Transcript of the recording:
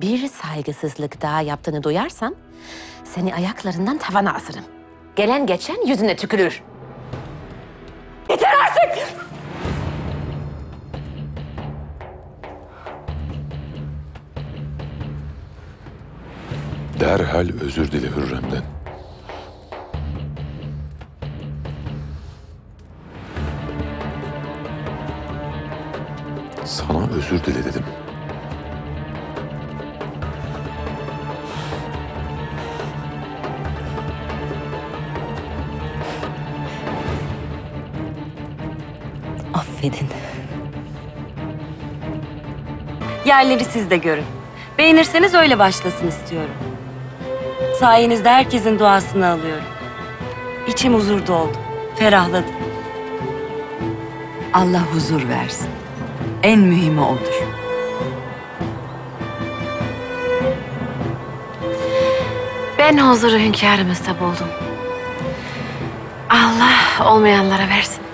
bir saygısızlık daha yaptığını duyarsam seni ayaklarından tavana asarım. Gelen geçen yüzüne tükürür. Yeter artık! Derhal özür dile Hürrem'den. Sana özür dile dedim. Affedin. Yerleri siz de görün. Beğenirseniz öyle başlasın istiyorum. Sayenizde herkesin duasını alıyorum. İçim huzur doldu, ferahladı. Allah huzur versin. En mühimi odur. Ben huzuru hünkârımızda buldum. Allah olmayanlara versin.